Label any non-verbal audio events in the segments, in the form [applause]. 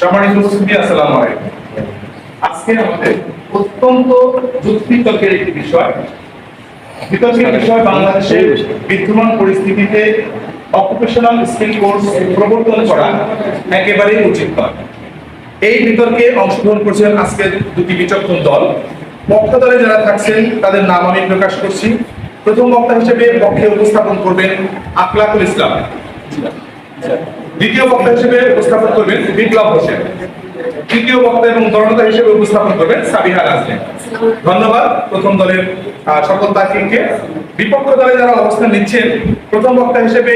সম্মানিত উপস্থিতি, আসসালামু আলাইকুম। আজকে আমাদের অত্যন্ত যুক্তিতর্কের একটি বিষয়। বিতর্কের বিষয় বাংলাদেশের বিদ্যমান পরিস্থিতিতে অকুপেশনাল স্কিল কোর্স প্রবর্তন করা একেবারেই উচিত নয়। এই বিতর্কে অংশগ্রহণ করছেন আজকের দুটি বিচক্ষণ দল। বক্তা দলে যারা থাকছেন, তাদের নাম আমি প্রকাশ করছি। প্রথম বক্তা হিসেবে পক্ষে উপস্থাপন করবেন আখলাকুল ইসলাম। দ্বিতীয় বক্তা হিসেবে উপস্থাপন করবেন বিপ্লব হোসেন। তৃতীয় বক্তা এবং দলনেতা হিসেবে উপস্থাপন করবেন সাবিহা নাজরিন ধন্যবাদ। প্রথম দলের সকল তাকিমকে বিপক্ষ দলে যারা অবস্থান নিচ্ছেন, প্রথম বক্তা হিসেবে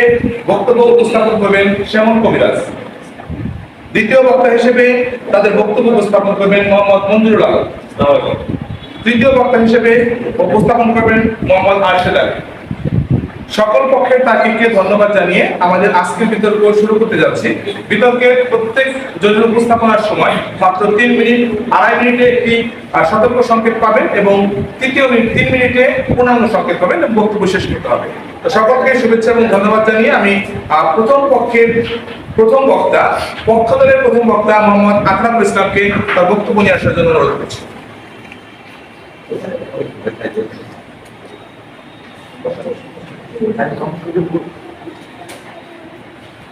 বক্তব্য উপস্থাপন করবেন শ্যামল কবিরাজ। দ্বিতীয় বক্তা হিসেবে তাদের বক্তব্য উপস্থাপন করবেন মোহাম্মদ মঞ্জুরুল আলম। তৃতীয় বক্তা হিসেবে উপস্থাপন করবেন মোহাম্মদ আরশেদ আলী। সকল পক্ষের তাকিবকে ধন্যবাদ জানিয়ে আমাদের আজকের বিতর্ক শুরু করতে যাচ্ছি। বিতর্কের প্রত্যেক জনের উপস্থাপনার সময় মাত্র তিন মিনিট, আড়াই মিনিটে একটি সতর্ক সংকেত পাবেন এবং তৃতীয় মিনিট, তিন মিনিটে পূর্ণাঙ্গ সংকেত পাবেন এবং বক্তব্য শেষ করতে হবে। সকলকে শুভেচ্ছা এবং ধন্যবাদ জানিয়ে আমি প্রথম পক্ষের প্রথম বক্তা পক্ষ দলের প্রথম বক্তা মোহাম্মদ আকরামুল ইসলামকে তার বক্তব্য নিয়ে আসার জন্য অনুরোধ করছি।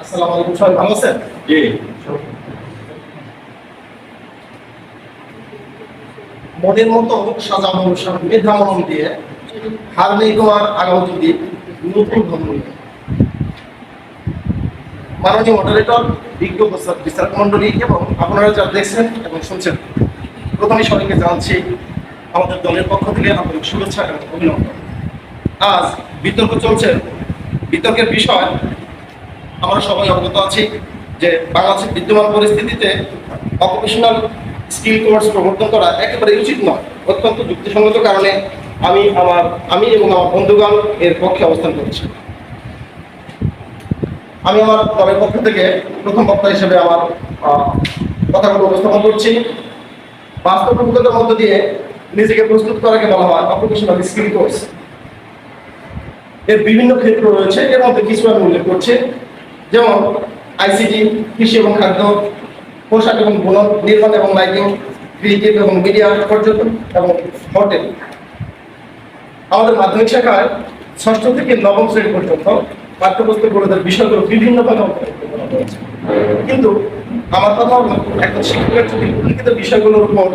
আসসালামু আলাইকুম সবাই ভালো আছেন? জি। মনের মতো দিয়ে আগামী দিক নতুন ধর্ম মাননীয় মডারেটর বিজ্ঞ মন্ডলী এবং আপনারা যা দেখছেন এবং শুনছেন প্রথমে সবাইকে জানাচ্ছি আমাদের দলের পক্ষ থেকে আপনাদের শুভেচ্ছা এবং অভিনন্দন। আজ বিতর্ক চলছে। বিতর্কের বিষয়, আমরা সবাই অবগত আছি যে বাংলাদেশের বিদ্যমান পরিস্থিতিতে অকুপেশনাল স্কিল কোর্স প্রবর্তন করা একেবারে উচিত নয়। অত্যন্ত যুক্তিসঙ্গত কারণে আমি আমার, আমি এবং আমার বন্ধুগণ এর পক্ষে অবস্থান করছি। আমি আমার দলের পক্ষ থেকে প্রথম বক্তা হিসেবে আমার কথাগুলো উপস্থাপন করছি। বাস্তব অভিজ্ঞতার মধ্য দিয়ে নিজেকে প্রস্তুত করাকে বলা হয় অকুপেশনাল স্কিল কোর্স এর বিভিন্ন ক্ষেত্র রয়েছে এর মধ্যে কিছু আমি উল্লেখ করছি যেমন আইসিটি কৃষি এবং খাদ্য, পোশাক এবং বুনন নির্মাণ এবং লাইটিং ক্রিয়েটিভ এবং মিডিয়া পর্যটন এবং হোটেল আমাদের মাধ্যমিক শাখায় ষষ্ঠ থেকে নবম শ্রেণি পর্যন্ত পাঠ্যপুস্তকগুলোদের বিষয়গুলো বিভিন্নভাবে অন্তর্ভুক্ত। কিন্তু আমার কথা হলো, একজন শিক্ষকের যদি উল্লিখিত বিষয়গুলোর উপর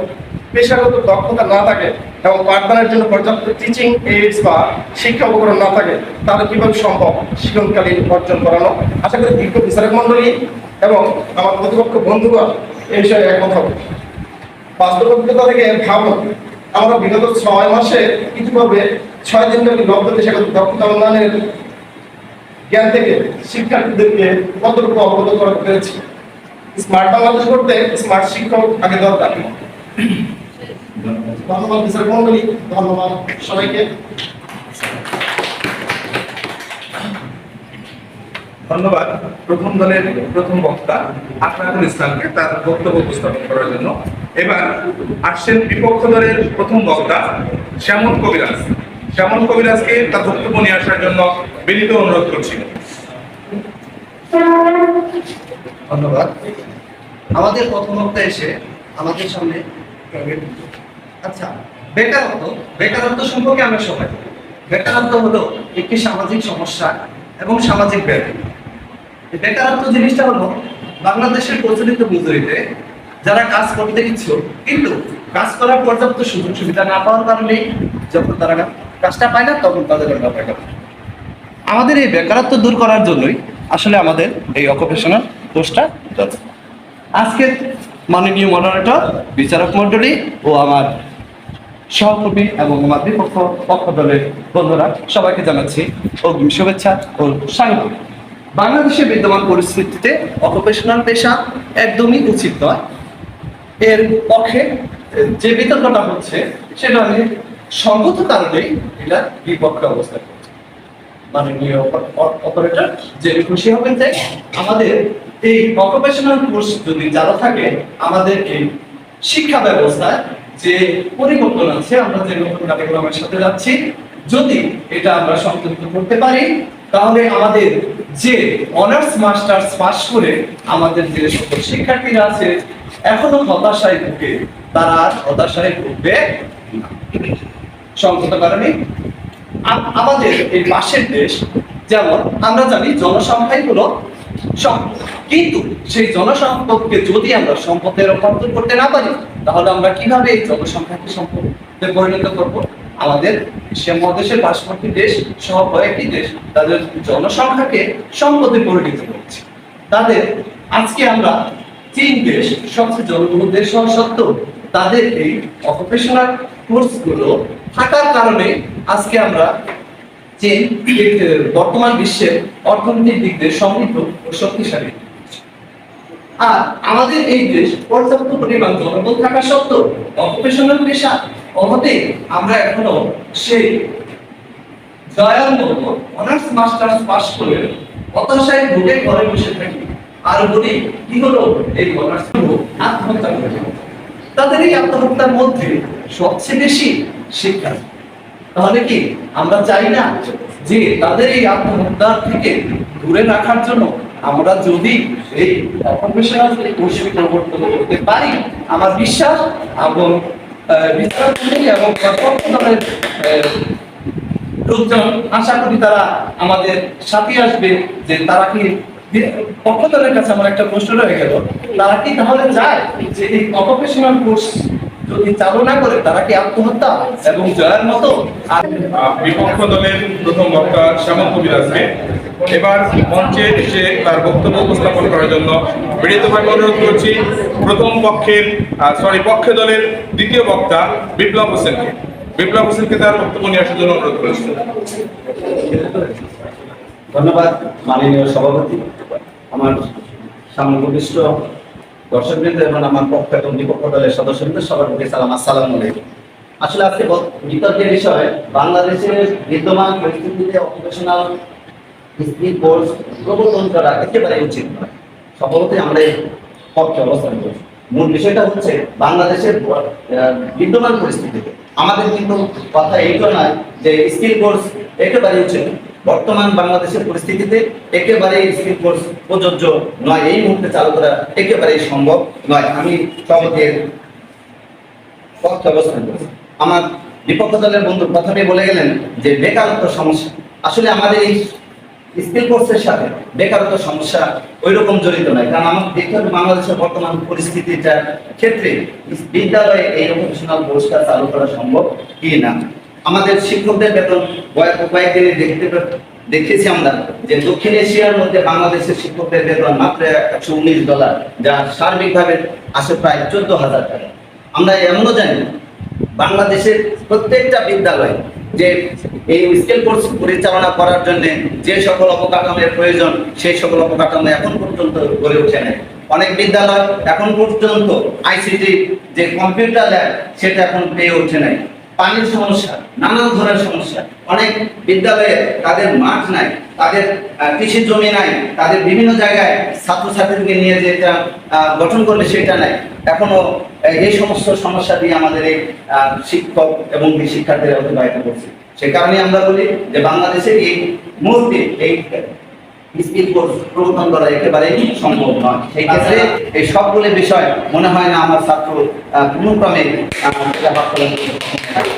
পেশাগত দক্ষতা না থাকে এবং পাঠদানের জন্য পর্যাপ্ত টিচিং এইডস বা শিক্ষা উপকরণ না থাকে, তাহলে কীভাবে সম্ভব? শিক্ষণকালীন অর্জন করানো। আশা করি বিজ্ঞ বিচারক মন্ডলী এবং আমার প্রতিপক্ষ বন্ধুগণ এই বিষয়ে একমত হবে। বাস্তব অভিজ্ঞতা থেকে ভাবুন, আমরা বিগত ছয় মাসে ইতিপূর্বে ছয় দিন ব্যাপী পেশাগত দক্ষতা উন্নয়নের জ্ঞান থেকে শিক্ষার্থীদেরকে কতটুকু অবগত করা পেরেছি স্মার্ট বাংলাদেশ করতে স্মার্ট শিক্ষক আগে দরকার। ধন্যবাদ বিচারক মন্ডলী ধন্যবাদ সবাইকে। ধন্যবাদ প্রথম দলের প্রথম বক্তা আকরামুল ইসলামকে তার বক্তব্য উপস্থাপন করার জন্য। এবার আসছেন বিপক্ষ দলের প্রথম বক্তা শ্যামল কবিরাজ। শ্যামল কবিরাজকে তার বক্তব্য নিয়ে আসার জন্য বিনীত অনুরোধ করছি। ধন্যবাদ। আমাদের প্রথম বক্তা এসে আমাদের সামনে আচ্ছা বেকারত্ব বেকারত্ব সম্পর্কে আমরা সবাই বেকারত্ব হলো একটি সামাজিক সমস্যা এবং সামাজিক ব্যাধি। বেকারত্ব জিনিসটা হলো বাংলাদেশের প্রচলিত মজুরিতে যারা কাজ করতে ইচ্ছুক, কিন্তু কাজ করার পর্যাপ্ত সুযোগ সুবিধা না পাওয়ার কারণেই যখন তারা কাজটা পায় না, তখন তাদের বেকার আমাদের এই বেকারত্ব দূর করার জন্যই আসলে আমাদের এই অকুপেশনাল কোর্সটা দরকার। আজকে মাননীয় মডারেটর বিচারক মণ্ডলী ও আমার সহকর্মী এবং আমার বিপক্ষ পক্ষ দলের বন্ধুরা, সবাইকে জানাচ্ছি অগ্রিম শুভেচ্ছা ও স্বাগত। বাংলাদেশের বিদ্যমান পরিস্থিতিতে অকুপেশনাল পেশা একদমই উচিত নয়। এর পক্ষে যে বিতর্কটা হচ্ছে, সেটা আমি সঙ্গত কারণেই এটা বিপক্ষে অবস্থান করছি। মাননীয় অপারেটর যে খুশি হবেন যে আমাদের এই অকুপেশনাল কোর্স যদি চালু থাকে আমাদের এই শিক্ষা ব্যবস্থায় যে পরিবর্তন আছে, আমরা যে নতুন কারিকুলামের সাথে যাচ্ছি, যদি এটা আমরা সংযুক্ত করতে পারি, তাহলে আমাদের যে অনার্স মাস্টার্স পাশ করে আমাদের যে সকল শিক্ষার্থীরা আছে, এখনও হতাশায় ভুগে, তারা আর হতাশায় ভুগবে। সংগত কারণে আমাদের এই পাশের দেশ, যেমন আমরা জানি জনসংখ্যাই হলো সম্পদ কিন্তু সেই জনসম্পদকে যদি আমরা সম্পদে রূপান্তর করতে না পারি তাহলে আমরা কীভাবে এই জনসংখ্যাকে সম্পদে পরিণত করব? আমাদের এশিয়া মহাদেশের পার্শ্ববর্তী দেশ সহ কয়েকটি দেশ তাদের জনসংখ্যাকে সম্পদে পরিণত করছে। তাদের আজকে আমরা চীন দেশ, সবচেয়ে জনবহুল দেশ হওয়া সত্ত্বেও তাদের এই অকুপেশনাল কোর্সগুলো থাকার কারণে আজকে আমরা চীন বর্তমান বিশ্বের অর্থনৈতিক দিক দিয়ে সমৃদ্ধ ও শক্তিশালী আর আমাদের এই দেশ পর্যাপ্ত পরিমাণ জনবল থাকা সত্ত্বেও অকুপেশনাল পেশা অভাবে আমরা এখনও সেই জয়ার মতো অনার্স মাস্টার্স পাস করে হতাশায় ভুগে ঘরে বসে থাকি। আর বলি, কি হলো এই অনার্স আত্মহত্যা করে তাদের এই আত্মহত্যার মধ্যে সবচেয়ে বেশি শিক্ষা। তাহলে কি আমরা চাই না যে তাদের এই আত্মহত্যা থেকে দূরে রাখার জন্য আমরা যদি এই প্রবর্তন করতে পারি, আমার বিশ্বাস এবং লোকজন, আশা করি তারা আমাদের সাথে আসবে যে তারা কি পক্ষতলের কাছে আমার একটা প্রশ্ন রয়ে গেল। তারা কি তাহলে যায় যে এই অপ্রফেশনাল কোর্স যদি চালু না করে তারা কি আত্মহত্যা এবং জয়ের মতো? আহ, বিপক্ষ দলের প্রথম বক্তা শ্যামল কবির আসবে এবার মঞ্চে এসে তার বক্তব্য উপস্থাপন করার জন্য বিনীতভাবে অনুরোধ করছি প্রথম পক্ষের সরি পক্ষ দলের দ্বিতীয় বক্তা বিপ্লব হোসেনকে। বিপ্লব হোসেনকে তার বক্তব্য নিয়ে আসার জন্য অনুরোধ করছি। ধন্যবাদ মাননীয় সভাপতি। আমার সামগ্রিষ্ট দর্শকবৃন্দ এবং আমার পক্ষ এবং বিপক্ষ দলের সদস্যবৃন্দ, সবার প্রতি সালাম, আসসালাম আলাইকুম। আসলে আজকে বিতর্কের বিষয়, বাংলাদেশের বিদ্যমান পরিস্থিতিতে অকুপেশনাল স্কিল কোর্স প্রবর্তন করা একেবারে উচিত নয়। সম্ভবতই আমরা এই পক্ষে অবস্থান করছি। মূল বিষয়টা হচ্ছে বাংলাদেশের বিদ্যমান পরিস্থিতিতে। আমাদের কিন্তু কথা এইটা নয় যে স্কিল কোর্স একেবারে উচিত। বর্তমান বাংলাদেশের পরিস্থিতিতে একেবারে স্কিল কোর্স প্রযোজ্য নয়। এই মুহূর্তে চালু করা একেবারেই সম্ভব নয়। আমি সভাপতির পক্ষে অবস্থান করছি। আমার বিপক্ষ দলের বন্ধু প্রথমে বলে গেলেন যে, বেকারত্ব সমস্যা। আসলে আমাদের এই স্কিল কোর্সের সাথে বেকারত্ব সমস্যা ওই রকম জড়িত নয়। কারণ আমার দেখতে হবে বাংলাদেশের বর্তমান পরিস্থিতিটার ক্ষেত্রে বিদ্যালয়ে এই প্রফেশনাল কোর্সটা চালু করা সম্ভব কি না। আমাদের শিক্ষকদের বেতন কয়েক কয়েকদিনে দেখতে দেখেছি আমরা যে দক্ষিণ এশিয়ার মধ্যে বাংলাদেশের শিক্ষকদের বেতন মাত্র একশো উনিশ ডলার, যা সার্বিকভাবে আসে প্রায় চোদ্দ হাজার টাকা। আমরা এমনও জানি, বাংলাদেশের প্রত্যেকটা বিদ্যালয় যে এই স্কিল কোর্স পরিচালনা করার জন্য যে সকল অবকাঠামোর প্রয়োজন, সেই সকল অবকাঠামো এখন পর্যন্ত গড়ে ওঠে নাই। অনেক বিদ্যালয় এখন পর্যন্ত আইসিটি যে কম্পিউটার ল্যাব, সেটা এখন পেয়ে ওঠে নাই। পানির সমস্যা নানান ধরনের সমস্যা। অনেক বিদ্যালয়ে তাদের মাঠ নাই তাদের কৃষি জমি নাই তাদের বিভিন্ন জায়গায় ছাত্রছাত্রীকে নিয়ে যেটা গঠন করবে সেটা নাই। এখনও এই সমস্ত সমস্যা দিয়ে আমাদের এই শিক্ষক এবং শিক্ষার্থীরা অতিবাহিত করছে। সে কারণে আমরা বলি যে বাংলাদেশের এই মুহূর্তে এই সম্ভব নয়। সেই ক্ষেত্রে এই সবগুলো বিষয় মনে হয় না আমার ছাত্র আহ,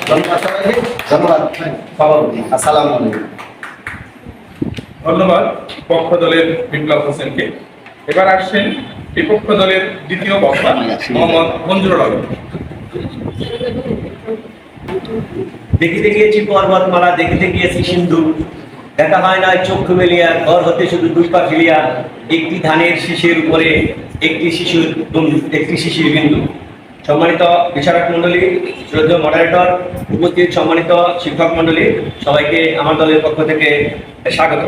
ধন্যবাদ। সবাইকে ধন্যবাদ সভাপতি আসসালামু আলাইকুম। ধন্যবাদ পক্ষ দলের বিপ্লব হোসেনকে। এবার আসছেন বিপক্ষ দলের দ্বিতীয় বক্তা মোহাম্মদ মঞ্জুরুল আলম। দেখিতে গিয়েছি পর্বতমালা দেখিতে গিয়েছি সিন্ধু। দেখা হয় না চক্ষু মেলিয়া ঘর হতে শুধু দুই পা ফেলিয়া। একটি ধানের শীষের উপরে একটি শিশুর একটি শিশির বিন্দু। সম্মানিত বিচারক মন্ডলী শ্রদ্ধেয় মডারেটর উপস্থিত সম্মানিত শিক্ষক মন্ডলী সবাইকে আমার দলের পক্ষ থেকে স্বাগত।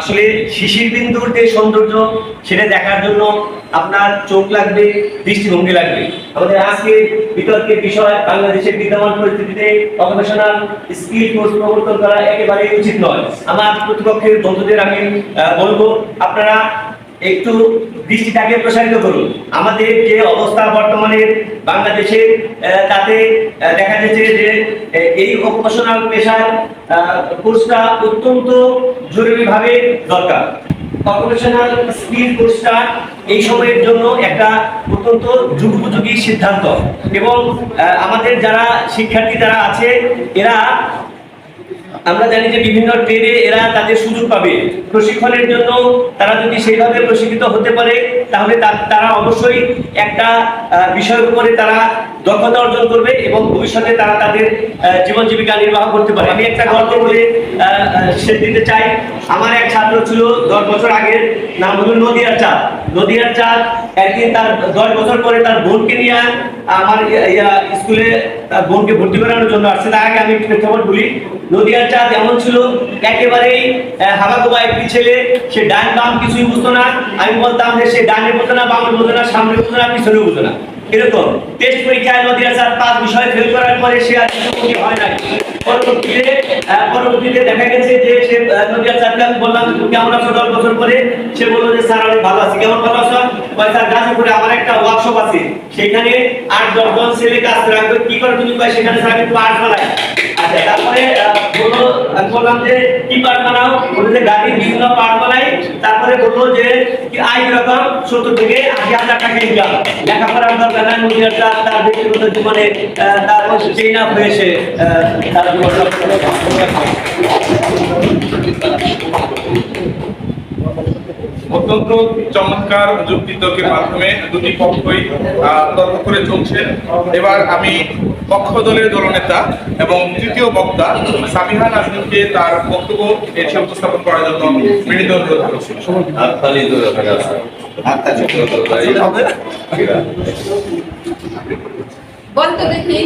আসলে শিশির বিন্দুর যে সৌন্দর্য সেটা দেখার জন্য আপনার চোখ লাগবে, দৃষ্টিভঙ্গি লাগবে। আমাদের আজকে বিতর্কের বিষয়, বাংলাদেশের বিদ্যমান পরিস্থিতিতে অপারেশনাল স্কিল কোর্স প্রবর্তন করা একেবারেই উচিত নয়। আমার প্রতিপক্ষের বন্ধুদের আমি বলব, আপনারা একটু দৃষ্টিটাকে প্রসারিত করুন। আমাদের যে অবস্থা বর্তমানে বাংলাদেশের তাতে দেখা যাচ্ছে যে এই অকুপেশনাল পেশার কোর্সটা অত্যন্ত জরুরিভাবে দরকার। অকুপেশনাল স্কিল কোর্সটা এই সময়ের জন্য একটা অত্যন্ত যুগোপযোগী সিদ্ধান্ত। এবং আমাদের যারা শিক্ষার্থী যারা আছে, এরা আমরা জানি যে বিভিন্ন ট্রেডে এরা তাদের সুযোগ পাবে। প্রশিক্ষণের জন্য তারা যদি সেইভাবে প্রশিক্ষিত হতে পারে তাহলে তারা অবশ্যই একটা বিষয়ের উপরে তারা দক্ষতা অর্জন করবে এবং ভবিষ্যতে তারা তাদের জীবন জীবিকা নির্বাহ করতে পারে। আমি একটা গল্প বলে আহ, দিতে চাই। আমার এক ছাত্র ছিল দশ বছর আগের নাম হলো নদিয়ার চাঁদ। নদিয়ার চাঁদ একদিন তার দশ বছর পরে তার বোনকে নিয়ে আমার স্কুলে তার বোনকে ভর্তি করানোর জন্য আসছে। তার আগে আমি একটু খবর বলি, নদিয়ার চাঁদ এমন ছিল, একেবারেই হাবাকুবা একটি ছেলে, সে ডান বাম কিছুই বুঝতো না। আমি বলতাম যে সে ডানে বুঝতো না, বামে বুঝতো না, সামনে বুঝতো না পিছনে বুঝতো না। এরকম। টেস্ট পরীক্ষায় নদী আসার পাঁচ বিষয় ফেল করার পরে সে আর মুখোমুখি হয় নাই। পরবর্তীতে পরবর্তীতে দেখা গেছে যে সে আমি বললাম কেমন আছো দশ বছর পরে, সে বলল যে, স্যার, আমি ভালো আছি। কেমন ভালো আছো? কয়, স্যার, গাজীপুরে আমার একটা ওয়ার্কশপ আছে। সেখানে আট দশ জন ছেলে কাজ করে কি করে তুমি কয়, সেখানে স্যার আমি পাঠ আচ্ছা তারপরে বলল বললাম যে, কি পার্ট বানাও? বলল যে, গাড়ির বিভিন্ন পার্ট বানাই। তারপরে বলল যে আই রকম সত্তর থেকে আশি হাজার টাকা ইনকাম লেখাপড়ার দরকার নাই নদীর তার তার ব্যক্তিগত জীবনে তার চেইন হয়েছে তার জীবন। অত্যন্ত চমৎকার যুক্তি তর্কের মাধ্যমে দুটি পক্ষই আহ, তর্ক করে চলছেন এবার আমি পক্ষ দলের দলনেতা এবং তৃতীয় বক্তা সাবিহা নাজনীনকে তার বক্তব্য এসে উপস্থাপন করার জন্য বিনীত অনুরোধ করছি। বলতো দেখি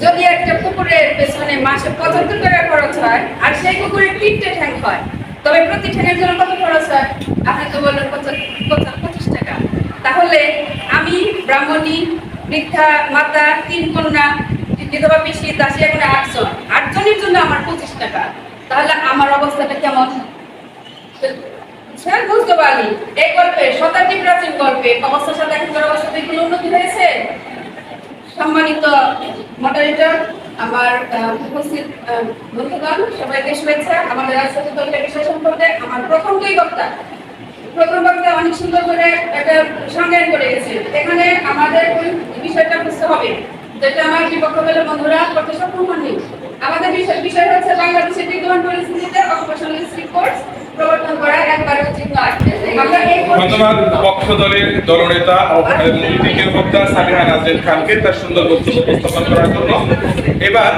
যদি একটা কুকুরের পেছনে মাসে পঁচাত্তর টাকা খরচ হয় আর সেই কুকুরের তিনটে ঠ্যাং হয় তবে প্রতি ঠ্যাঙের জন্য কত খরচ হয়? আপনি তো বললেন পঁচা- পঁচা- পঁচিশ টাকা। তাহলে আমি, ব্রাহ্মণী, বৃদ্ধা, মাতা, তিন কন্যা, বিধবা, পিসি, দাসী, এখন আটজন। আটজনের জন্য আমার পঁচিশ টাকা। তাহলে আমার অবস্থাটা কেমন? স্যার, বুঝতে পারলি। এই গল্পে শতাব্দী প্রাচীন গল্পে অবস্থার সাথে এখনকার অবস্থাতে কোনো উন্নতি হয়েছে? সম্মানিত মডারেটর আমার উপস্থিত বন্ধুগণ, সবাইকে শুভেচ্ছা। আমাদের রাজনৈতিক বিষয় সম্পর্কে আমার প্রথম দুই বক্তা। প্রথম বক্তা অনেক সুন্দর করে একটা সংজ্ঞান করে গেছে। এখানে আমাদের ওই বিষয়টা বুঝতে হবে, যেটা আমার বিপক্ষ দলের বন্ধুরা করতে সক্ষম হননি। আমাদের বিষয় বিষয় হচ্ছে বাংলাদেশের বিদ্যমান পরিস্থিতিতে অকুপেশনাল স্কিল কোর্স প্রবর্তন নয়। ধন্যবাদ পক্ষ দলের দলনেতা এবং বক্তা সাবিহা নাজরিন খানকে তার সুন্দর বক্তব্য উপস্থাপন করার জন্য। এবার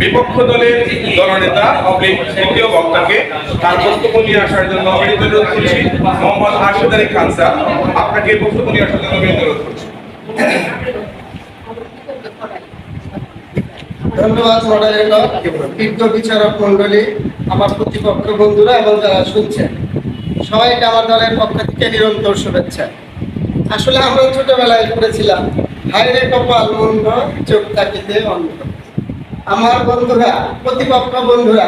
বিপক্ষ দলের দলনেতা অবলিক তৃতীয় বক্তাকে তার বক্তব্য নিয়ে আসার জন্য অনুরোধ করছি। মোহাম্মদ আশিদ আলী খান স্যার আপনাকে বক্তব্য নিয়ে আসার জন্য অনুরোধ করছি। ধন্যবাদ মডারেটর বিজ্ঞ বিচারক মন্ডলী আমার প্রতিপক্ষ বন্ধুরা এবং যারা শুনছেন সবাইকে আমার দলের পক্ষ থেকে নিরন্তর শুভেচ্ছা। আসলে আমরা ছোটবেলায় পড়েছিলাম, হাইরে কপাল মন্দ, চোখ তাকিতে অন্ধ। আমার বন্ধুরা, প্রতিপক্ষ বন্ধুরা,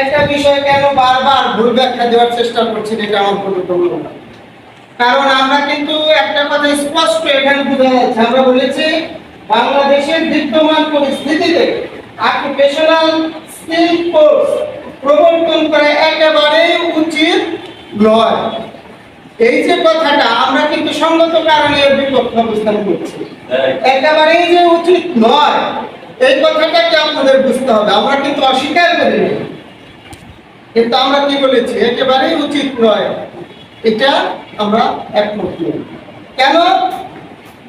একটা বিষয় কেন বারবার ভুল ব্যাখ্যা দেওয়ার চেষ্টা করছেন এটা আমার কোনো প্রবলেম না কারণ আমরা কিন্তু একটা কথা স্পষ্ট এখানে বোঝা যাচ্ছে। আমরা বলেছি, বাংলাদেশের বিদ্যমান পরিস্থিতিতে অকুপেশনাল স্কিল কোর্স প্রবর্তন করা একেবারেই উচিত নয়। এই যে কথাটা আমরা কিন্তু সঙ্গত কারণে এর বিপক্ষে অবস্থান করছি। একেবারেই যে উচিত নয় এই কথাটাকে আপনাদের বুঝতে হবে। আমরা কিন্তু অস্বীকার করি না। কিন্তু আমরা কি বলেছি? একেবারেই উচিত নয়। এটা আমরা একমত নই। কেন?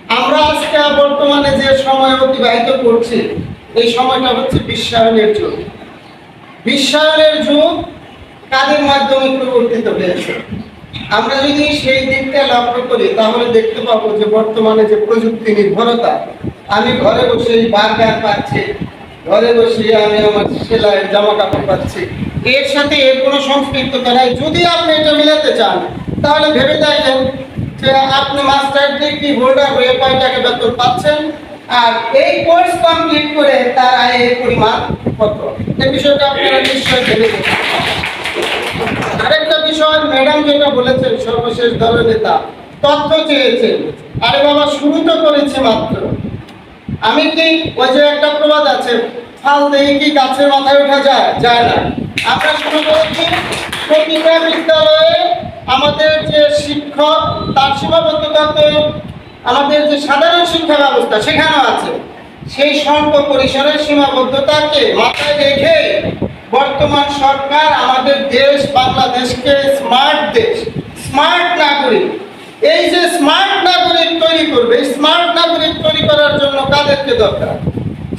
আমরা আজকে বর্তমানে যে সময় অতিবাহিত করছি এই সময়টা হচ্ছে বিশ্বায়নের যুগ বিশ্বায়নের যুগ কাদের মাধ্যমে পরিবর্তিত হয়েছে? আমরা যদি সেই দিকটা লক্ষ্য করি, তাহলে দেখতে পাবো যে বর্তমানে যে প্রযুক্তি নির্ভরতা, আমি ঘরে বসেই বার্গার পাচ্ছি, ঘরে বসে আমি আমার সেলাই জামা কাপড় পাচ্ছি। এর সাথে এর কোনো সম্পৃক্ততা নাই। যদি আপনি এটা মিলাতে চান, তাহলে ভেবে দেখেন যে আপনি মাস্টার ডিগ্রি হোল্ডার হয়ে কয় টাকা বেতন পাচ্ছেন? আর এই কোর্স কমপ্লিট করে তার আয়ের পরিমাণ কত? এই বিষয়টা আপনারা নিশ্চয়ই দেখুন। আরেকটা বিষয় ম্যাডাম যেটা বলেছেন, সর্বশেষ নেতা তথ্য চেয়েছেন। আরে বাবা, শুরু তো করেছে মাত্র। আমি কি, ওই যে একটা প্রবাদ আছে, ফাল দিয়ে কি গাছের মাথায় ওঠা যায়? যায় না। আমরা শুরু করেছি প্রতিটা বিদ্যালয়ে। আমাদের যে শিক্ষক, তার সীমাবদ্ধতা আমাদের যে সাধারণ শিক্ষা ব্যবস্থা সেখানেও আছে। সেই স্বল্প পরিসরের সীমাবদ্ধতাকে মাথায় রেখে বর্তমান সরকার আমাদের দেশ, বাংলাদেশকে স্মার্ট দেশ স্মার্ট নাগরিক। এই যে স্মার্ট নাগরিক তৈরি করবে স্মার্ট নাগরিক তৈরি করার জন্য কাদেরকে দরকার?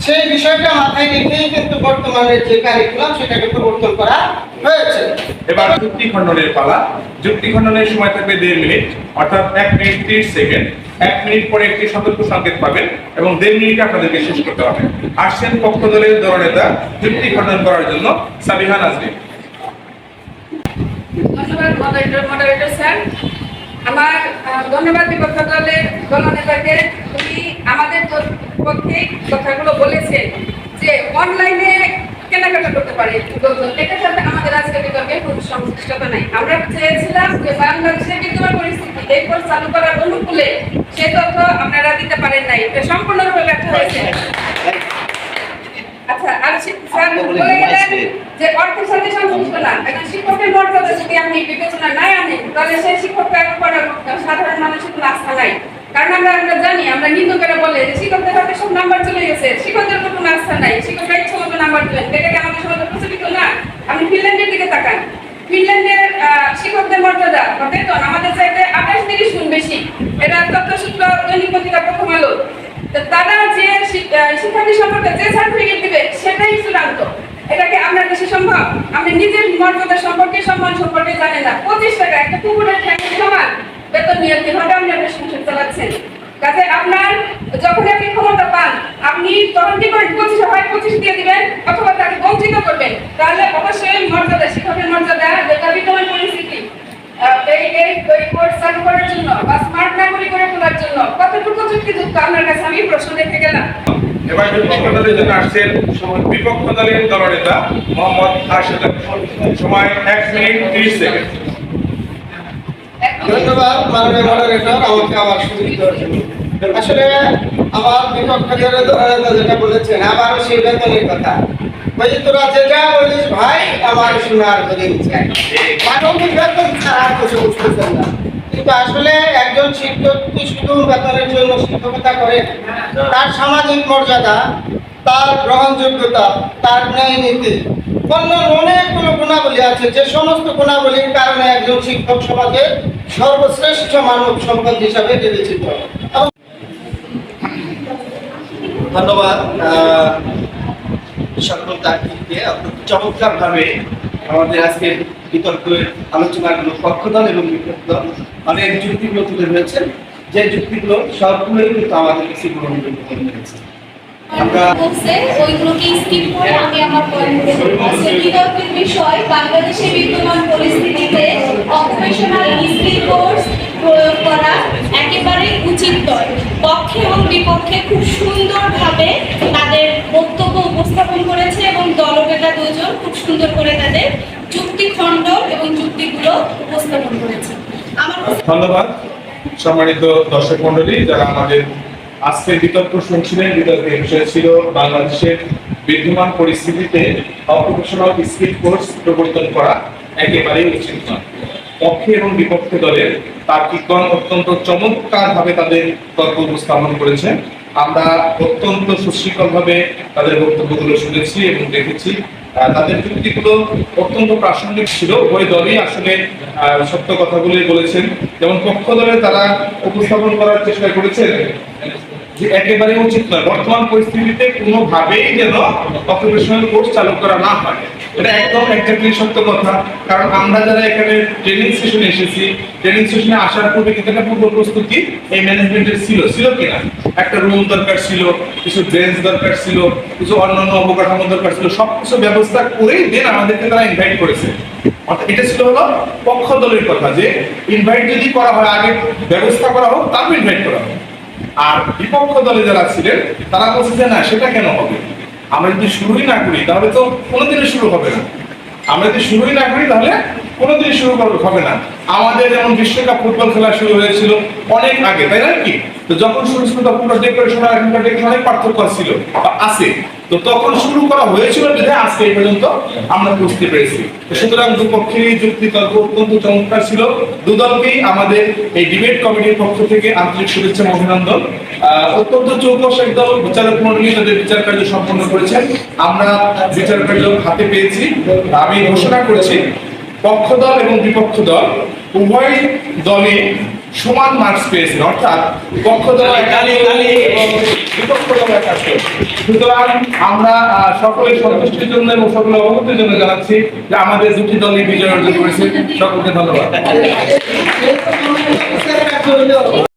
সেই বিষয়টা মাথায় রেখেই কিন্তু বর্তমানে যে কারিকুলাম সেটাকে প্রবর্তন করা হয়েছে। এবার যুক্তি খণ্ডনের পালা। যুক্তি খণ্ডনের সময় থাকবে দেড় মিনিট অর্থাৎ এক মিনিট ত্রিশ সেকেন্ড। এক মিনিট পরে একটি সতর্ক সংকেত পাবেন এবং দেড় মিনিট আপনাদেরকে শেষ করতে হবে। আসছেন পক্ষ দলের দলনেতা যুক্তি খণ্ডন করার জন্য সাবিহা নাজরিন ধন্যবাদ মডারেটর মডারেটর স্যার আমার ধন্যবাদ বিপক্ষ দলের দলনেতাকে উনি আমাদের পক্ষে কথাগুলো বলেছেন যে অনলাইনে কেনাকাটা করতে পারে এটার সাথে আমাদের আজকে বিতর্কে কোনো সংশ্লিষ্টতা নাই। আমরা চেয়েছিলাম যে বাংলাদেশের বিদ্যমান পরিস্থিতি এরপর চালু করার অনুকূলে সে তথ্য আপনারা দিতে পারেন নাই। এটা সম্পূর্ণরূপে ব্যর্থ হয়েছে। আচ্ছা আর স্যার বলে গেলেন যে অর্থের সাথে সংশ্লিষ্ট না। একজন শিক্ষকের মর্যাদা যদি আপনি বিবেচনা নাই আনেন তাহলে সেই শিক্ষকের উপর সাধারণ মানুষের কোনো আস্থা নাই। কারণ আমরা আমরা জানি আমরা নিন্দুকেরা বলে যে শিক্ষকদের হাতে সব নাম্বার চলে গেছে। শিক্ষকদের কোনো আস্থা নাই। শিক্ষকরা ইচ্ছে মতো নাম্বার দিলেন এটা কি আমাদের সমাজে প্রচলিত না? আপনি ফিনল্যান্ডের দিকে তাকান। ফিনল্যান্ডের শিক্ষকদের মর্যাদা বেতন আমাদের চাইতে আঠাশ তিরিশ গুণ বেশি। এটা তথ্যসূত্র দৈনিক পত্রিকা প্রথম আলো। তারা যে শিক্ষার্থী সম্পর্কে যে সার্টিফিকেট দিবে, সেটাই চূড়ান্ত। এটাকে আপনার দেশে সম্ভব? আপনি নিজের মর্যাদা সম্পর্কে, সম্মান সম্পর্কে জানেন না। পঁচিশ টাকা, একটা কুকুরের ঠ্যাঙের সমান? বেতন নিয়ে কীভাবে আপনি আপনার সংসার চালাচ্ছেন? কাজে আপনার যখন আপনি ক্ষমতা পান, আপনি তখন কি করেন পঁচিশ হয়, পঁচিশ দিয়ে দিবেন? অথবা তাকে বঞ্চিত করবেন? তাহলে অবশ্যই মর্যাদা, শিক্ষকের মর্যাদা যেটা বিদ্যমান পরিস্থিতি। চালু করার জন্য বা স্মার্ট নাগরিক করে তোলার জন্য কতটুকু যুক্তিযুক্ত? আপনার কাছে আমি প্রশ্ন রেখে গেলাম। এবার বিপক্ষ দলের জন্য আসছেন বিপক্ষ দলের দলনেতা মোহাম্মদ আরশাদ সময় এক মিনিট ত্রিশ সেকেন্ড। ধন্যবাদ মাননীয় মডারেটর আমাকে আবার সুযোগ দেওয়ার জন্য আসলে আমার বিপক্ষ দলের দলনেতা যেটা বলেছেন আবারও সেই বেতনের কথা। তোরা যেটা ভাই, আমার বেতন কিছু না। কিন্তু আসলে একজন শিক্ষক বেতনের জন্য শিক্ষকতা করে? তার সামাজিক মর্যাদা, তার গ্রহণযোগ্যতা, তার ন্যায় নীতি অন্য অনেকগুলো গুণাবলী আছে। যে সমস্ত গুণাবলীর কারণে একজন শিক্ষক সমাজে সর্বশ্রেষ্ঠ মানব সম্পদ হিসাবে বিবেচিত। এবং ধন্যবাদ সকল তাকিকে অত্যন্ত চমৎকারভাবে আমাদের আজকের বিতর্কের আলোচনাগুলো পক্ষদল এবং দল অনেক যুক্তিগুলো তুলে ধরেছেন। যে যুক্তিগুলো সবগুলোই কিন্তু আমাদের কাছে গ্রহণযোগ্য করে বাংলাদেশে বিদ্যমান পরিস্থিতিতে অকুপেশনাল স্কিল কোর্স প্রয়োগ করা। একেবারে উচিত নয়। পক্ষে এবং বিপক্ষে খুব সুন্দরভাবে তাদের বক্তব্য উপস্থাপন করেছে এবং দলনেতা দুজন খুব সুন্দর করে তাদের যুক্তি খণ্ডন এবং যুক্তিগুলো উপস্থাপন করেছে। আমার ধন্যবাদ। সম্মানিত দর্শক মন্ডলী যারা আমাদের আজকে বিতর্ক শুনছিলেন বিতর্কের বিষয় ছিল বাংলাদেশের বিদ্যমান পরিস্থিতিতে অকুপেশনাল স্কিল কোর্স প্রবর্তন করা একেবারেই উচিত নয়। পক্ষে এবং বিপক্ষে দলের তার্কিকগণ অত্যন্ত চমৎকার ভাবে তাদের তর্ক উপস্থাপন করেছেন আমরা অত্যন্ত সুশৃঙ্খল ভাবে তাদের বক্তব্যগুলো শুনেছি এবং দেখেছি। তাদের যুক্তিগুলো অত্যন্ত প্রাসঙ্গিক ছিল। ওই দলই আসলে সত্য কথাগুলোই বলেছেন। যেমন পক্ষ দলে তারা উপস্থাপন করার চেষ্টা করেছেন যে একেবারে উচিত নয়। বর্তমান পরিস্থিতিতে কোনোভাবেই যেন অকুপেশনাল কোর্স চালু করা না হয়। এটা একদম একজাক্টলি সত্য কথা। কারণ আমরা যারা এখানে ট্রেনিং সেশনে এসেছি ট্রেনিং সেশনে আসার পূর্বে কিন্তু একটা পূর্ব প্রস্তুতি এই ম্যানেজমেন্টের ছিল ছিল কিনা? একটা রুম দরকার ছিল, কিছু বেঞ্চ দরকার ছিল, কিছু অন্যান্য অবকাঠামো দরকার ছিল, সবকিছু ব্যবস্থা করেই দেন আমাদেরকে তারা ইনভাইট করেছে। অর্থাৎ এটা ছিল হলো পক্ষ দলের কথা যে ইনভাইট যদি করা হয়, আগে ব্যবস্থা করা হোক, তারপর ইনভাইট করা হোক। আর বিপক্ষ দলে যারা ছিলেন, তারা বলছে যে না, সেটা কেন হবে? আমরা যদি শুরুই না করি, তাহলে তো কোনোদিনই শুরু হবে না। আমরা যদি শুরুই না করি, তাহলে কোনোদিন শুরু হবে না। আমাদের যেমন বিশ্বকাপ ফুটবল খেলা শুরু হয়েছিল অনেক আগে, তাই না কি? তো যখন শুরু ছিল, তখন ডেকোরেশন আর এখনকার ডেকোরেশন অনেক পার্থক্য ছিল আছে। তো তখন শুরু করা হয়েছিল বিধে আজকে এই পর্যন্ত আমরা বুঝতে পেরেছি। সুতরাং দুপক্ষেরই যুক্তি তর্ক অত্যন্ত চমৎকার ছিল। দুদলকেই আমাদের এই ডিবেট কমিটির পক্ষ থেকে আন্তরিক শুভেচ্ছা অভিনন্দন। অত্যন্ত চৌকস একদল বিচারক মন্ডলী তাদের বিচার কার্য সম্পন্ন করেছেন। আমরা বিচার কার্য হাতে পেয়েছি। আমি ঘোষণা করেছি পক্ষ দল এবং বিপক্ষ দল উভয় দলে সমান মার্কস পেয়েছেন। অর্থাৎ পক্ষ দল বিপক্ষ দল সুতরাং আমরা সকলের সন্তুষ্টির জন্য এবং সকলের অবগতির জন্য জানাচ্ছি যে আমাদের দুটি দলই বিজয় অর্জন করেছে। সকলকে ধন্যবাদ। [laughs]